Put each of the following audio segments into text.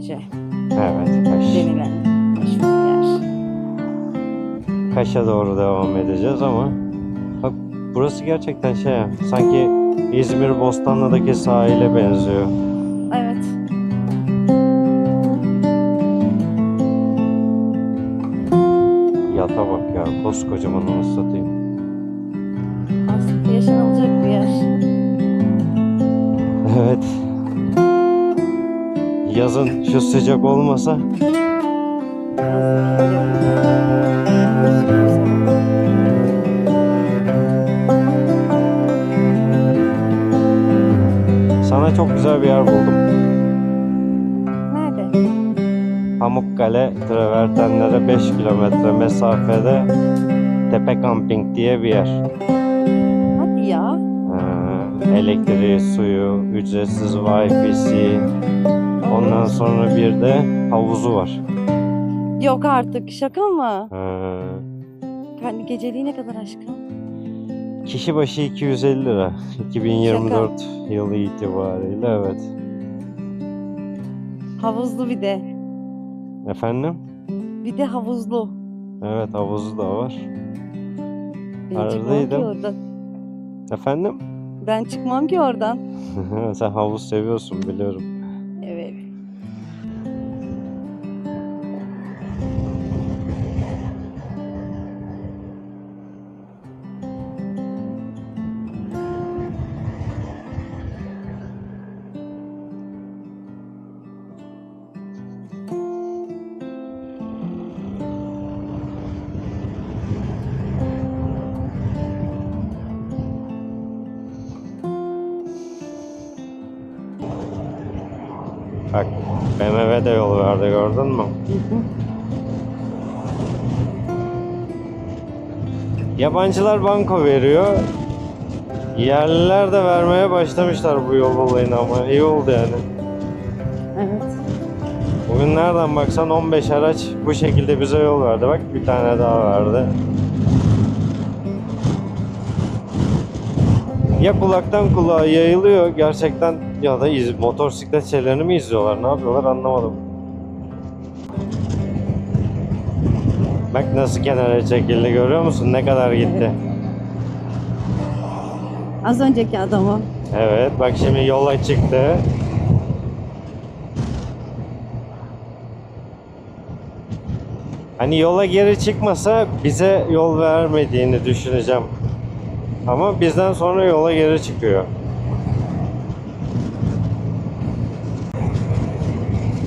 Pideci Evet, Kaş. denilen meşhur yer. Kaş'a doğru devam edeceğiz ama bak burası gerçekten şey sanki İzmir Bostanlı'daki sahile benziyor. Evet. Yata bak ya koskocaman onu satayım. Aslında yaşanılacak bir yer. Evet. Yazın şu sıcak olmasa sana çok güzel bir yer buldum. Nerede? Pamukkale travertenlere 5 kilometre mesafede Tepe Camping diye bir yer. Elektriği, suyu, ücretsiz Wi-Fi'si, ondan sonra bir de havuzu var. Yok artık şaka mı? Ee, Hani geceliği ne kadar aşkım? kişi başı 250 lira. 2024 yılı itibariyle evet. Havuzlu bir de. Efendim? Bir de havuzlu. Evet havuzu da var. Ki Aradaydım. Efendim? Ben çıkmam ki oradan. Sen havuz seviyorsun biliyorum. Bak BMW de yol verdi gördün mü? Yabancılar banko veriyor. Yerliler de vermeye başlamışlar bu yol olayını ama iyi oldu yani. Evet. Bugün nereden baksan 15 araç bu şekilde bize yol verdi. Bak bir tane daha verdi. Ya kulaktan kulağa yayılıyor gerçekten ya da iz, motosiklet şeylerini mi izliyorlar ne yapıyorlar anlamadım. Bak nasıl kenara çekildi görüyor musun ne kadar gitti. Az önceki adamı. Evet bak şimdi yola çıktı. Hani yola geri çıkmasa bize yol vermediğini düşüneceğim. Ama bizden sonra yola geri çıkıyor.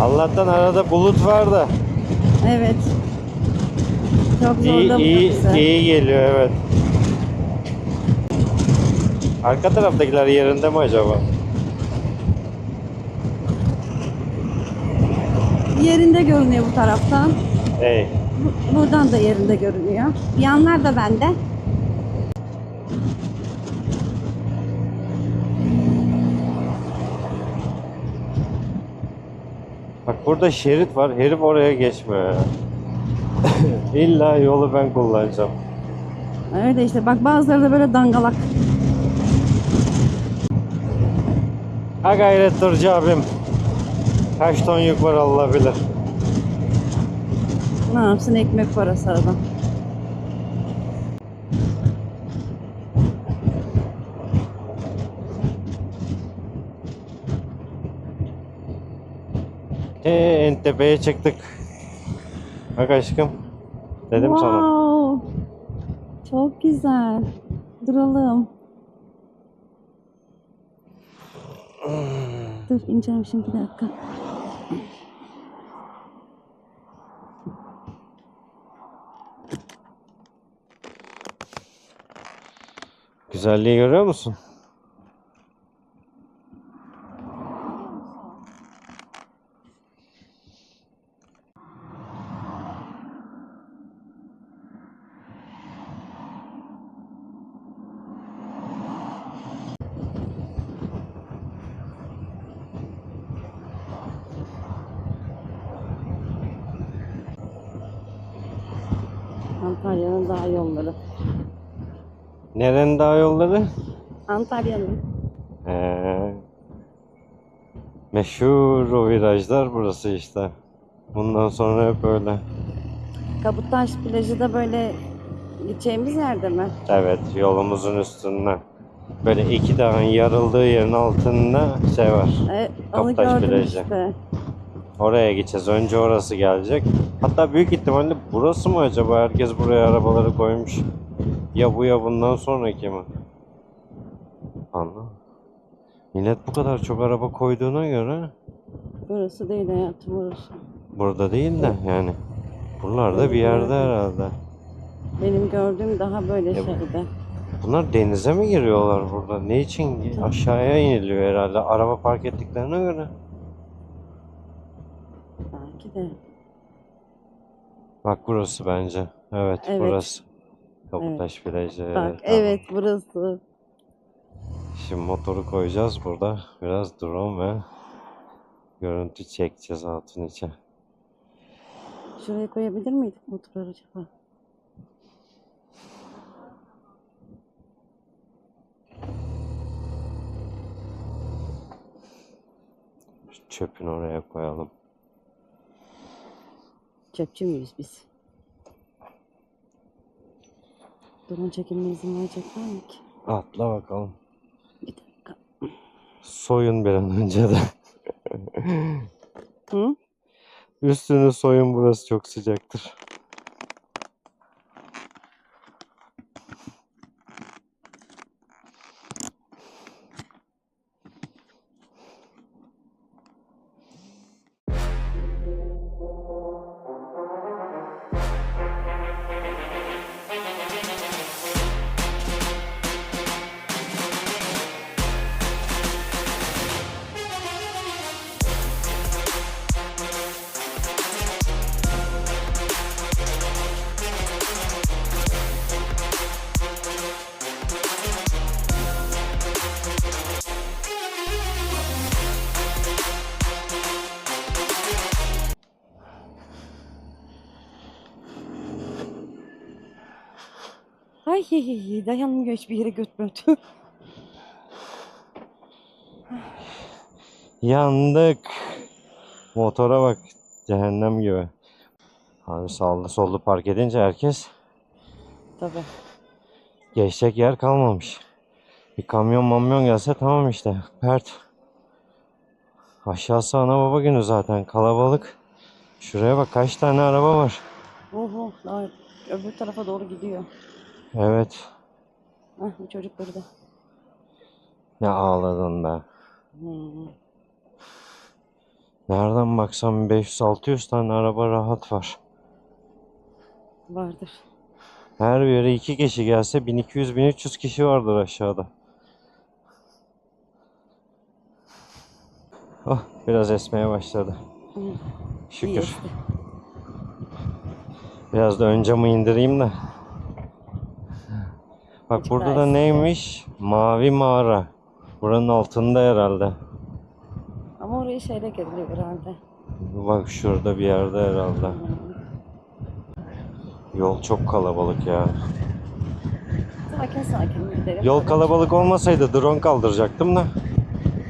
Allah'tan arada bulut var da Evet. Çok iyi, iyi, bizi. iyi geliyor evet. Arka taraftakiler yerinde mi acaba? Yerinde görünüyor bu taraftan. Ey. Bu- Buradan da yerinde görünüyor. Yanlar da bende. Burada şerit var. Herif oraya geçmiyor ya. İlla yolu ben kullanacağım. Öyle işte bak bazıları da böyle dangalak. Ha gayret Durcu abim. Kaç ton yük var Allah bilir. Ne yapsın ekmek parası adam. Ee, en tepeye çıktık. Bak aşkım. Dedim wow. sana. Çok güzel. Duralım. Dur ineceğim şimdi bir dakika. Güzelliği görüyor musun? Antalya'nın dağ yolları. Nerenin daha yolları? Antalya'nın. Ee, meşhur o virajlar burası işte. Bundan sonra hep öyle. Kabutaş plajı da böyle gideceğimiz yerde mi? Evet yolumuzun üstünde. Böyle iki dağın yarıldığı yerin altında şey var. E, onu Kabataş gördüm plajı. işte. Oraya gideceğiz. Önce orası gelecek. Hatta büyük ihtimalle burası mı acaba? Herkes buraya arabaları koymuş. Ya bu ya bundan sonraki mi? Anladım. Millet bu kadar çok araba koyduğuna göre Burası değil hayatım burası. burada değil de yani buralarda bir yerde herhalde. Benim gördüğüm daha böyle Ya bu- şeyde. Bunlar denize mi giriyorlar burada? Ne için? Aşağıya iniliyor herhalde. Araba park ettiklerine göre. Belki de. Bak burası bence. Evet, Evet. burası. Kaputaş plajı. Bak tamam. evet burası. Şimdi motoru koyacağız burada. Biraz drone ve görüntü çekeceğiz altın içe. Şuraya koyabilir miydik motoru acaba? Çöpünü oraya koyalım. Çöpçü müyüz biz? Drone çekimine izin verecekler mi ki? Atla bakalım. Bir dakika. Soyun bir an önce de. Hı? Üstünü soyun burası çok sıcaktır. Ay dayanmıyor hiçbir yere götmüyor. Yandık. Motora bak. Cehennem gibi. Hani sağlı sollu park edince herkes Tabii. geçecek yer kalmamış. Bir kamyon mamyon gelse tamam işte. Pert. Aşağısı ana baba günü zaten. Kalabalık. Şuraya bak kaç tane araba var. Oho öbür tarafa doğru gidiyor. Evet. Ah bu çocuk burada. Ne ağladın be. Hmm. Nereden baksam 500-600 tane araba rahat var. Vardır. Her bir yere iki kişi gelse 1200-1300 kişi vardır aşağıda. Oh biraz esmeye başladı. İyi Şükür. Biraz da ön camı indireyim de. Bak Azıcık burada da neymiş? Mavi mağara. Buranın altında herhalde. Ama oraya şeyle giriliyor herhalde. Bak şurada bir yerde herhalde. Hmm. Yol çok kalabalık ya. Sakin sakin gidelim. Yol kalabalık olmasaydı drone kaldıracaktım da.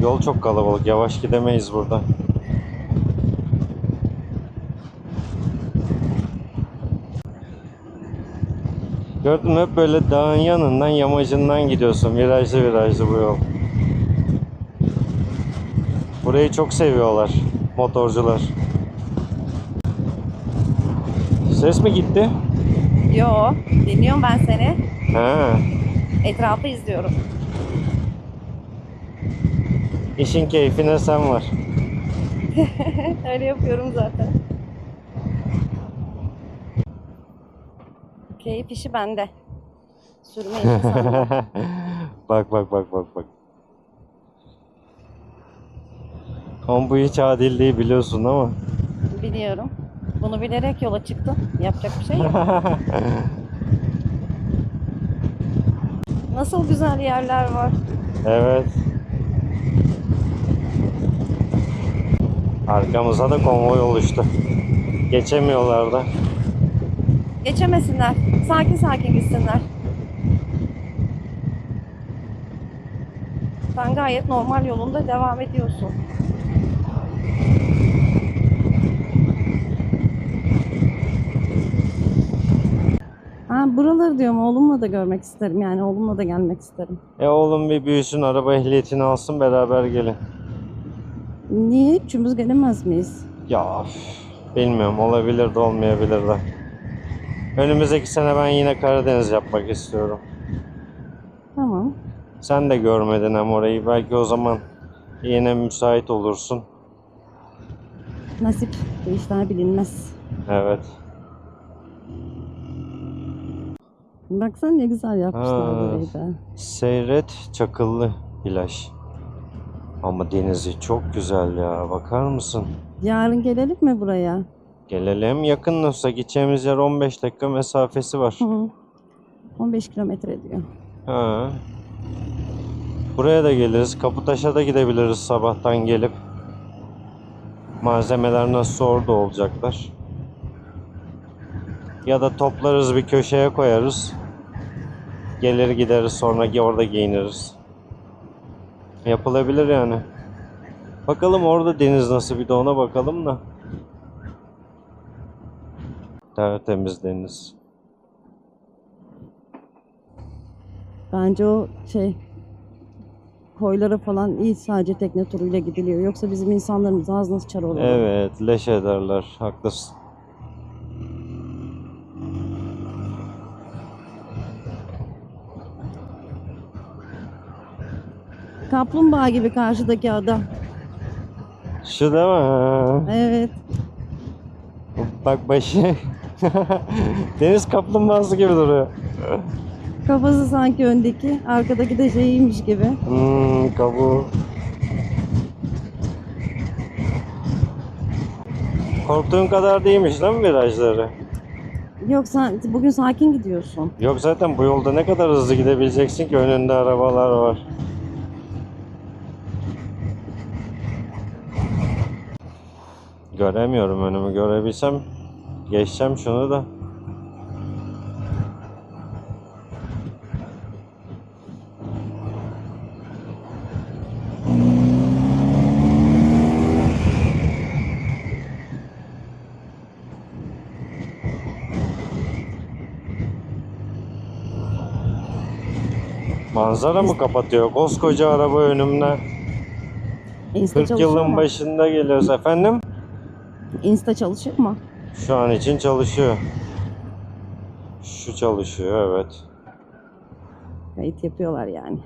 Yol çok kalabalık. Yavaş gidemeyiz burada. Gördün mü hep böyle dağın yanından yamacından gidiyorsun. Virajlı virajlı bu yol. Burayı çok seviyorlar motorcular. Ses mi gitti? Yo dinliyorum ben seni. Ha. Etrafı izliyorum. İşin keyfine sen var. Öyle yapıyorum zaten. Keyif işi bende. Sürme işi sende. bak bak bak bak bak. Ama bu hiç adil değil biliyorsun ama. Biliyorum. Bunu bilerek yola çıktım. Yapacak bir şey yok. Nasıl güzel yerler var. evet. Arkamıza da konvoy oluştu. Geçemiyorlar da. Geçemesinler. Sakin sakin gitsinler. Sen gayet normal yolunda devam ediyorsun. Ha, buraları diyorum oğlumla da görmek isterim yani oğlumla da gelmek isterim. E oğlum bir büyüsün araba ehliyetini alsın beraber gelin. Niye? Üçümüz gelemez miyiz? Ya üf, bilmiyorum olabilir de olmayabilir de. Önümüzdeki sene ben yine Karadeniz yapmak istiyorum. Tamam. Sen de görmedin hem orayı. Belki o zaman yine müsait olursun. Nasip. Bu işler bilinmez. Evet. Baksana ne güzel yapmışlar Ha. burayı da. Seyret Çakıllı plaj. Ama denizi çok güzel ya. Bakar mısın? Yarın gelelim mi buraya? Gelelim. Yakın olsa gideceğimiz yer 15 dakika mesafesi var. Hı hı. 15 kilometre diyor. Ha. Buraya da geliriz. Kaputaş'a da gidebiliriz sabahtan gelip. Malzemeler nasıl orada olacaklar. Ya da toplarız bir köşeye koyarız. Gelir gideriz sonra orada giyiniriz. Yapılabilir yani. Bakalım orada deniz nasıl bir de ona bakalım da. Tertemiz deniz. Bence o şey koylara falan iyi sadece tekne turuyla gidiliyor. Yoksa bizim insanlarımız ağzına sıçar olur. Evet, leş ederler. Haklısın. Kaplumbağa gibi karşıdaki adam. Şu değil mi? Evet. Bak başı. Deniz kaplumbağası gibi duruyor. Kafası sanki öndeki, arkadaki de şeyiymiş gibi. Hmm, kabuğu. Korktuğun kadar değilmiş değil mi virajları? Yoksa bugün sakin gidiyorsun. Yok zaten bu yolda ne kadar hızlı gidebileceksin ki önünde arabalar var. Göremiyorum önümü görebilsem geçeceğim şunu da. Manzara mı kapatıyor? Koskoca araba önümde. Insta 40 çalışıyor yılın mu? başında geliyoruz efendim. Insta çalışıyor mu? Şu an için çalışıyor. Şu çalışıyor evet. Kayıt yapıyorlar yani.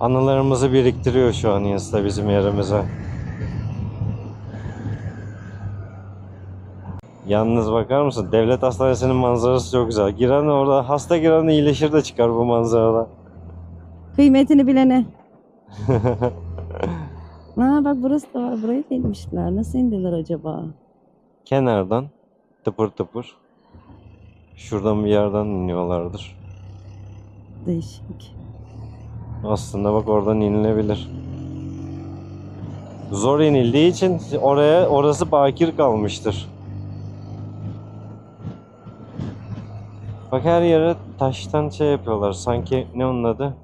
Anılarımızı biriktiriyor şu an Insta bizim yerimize. Yalnız bakar mısın? Devlet hastanesinin manzarası çok güzel. Giren orada hasta giren iyileşir de çıkar bu manzarada. Kıymetini bilene. Ha bak burası da var. Burayı da inmişler. Nasıl indiler acaba? Kenardan tıpır tıpır. Şuradan bir yerden iniyorlardır. Değişik. Aslında bak oradan inilebilir. Zor inildiği için oraya orası bakir kalmıştır. Bak her yere taştan şey yapıyorlar. Sanki ne onun adı?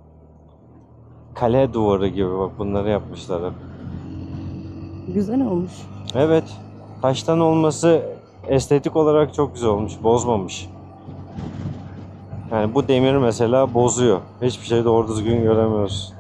Kale duvarı gibi bak bunları yapmışlar hep. Güzel olmuş. Evet. Taştan olması estetik olarak çok güzel olmuş. Bozmamış. Yani bu demir mesela bozuyor. Hiçbir şey doğru düzgün göremiyoruz.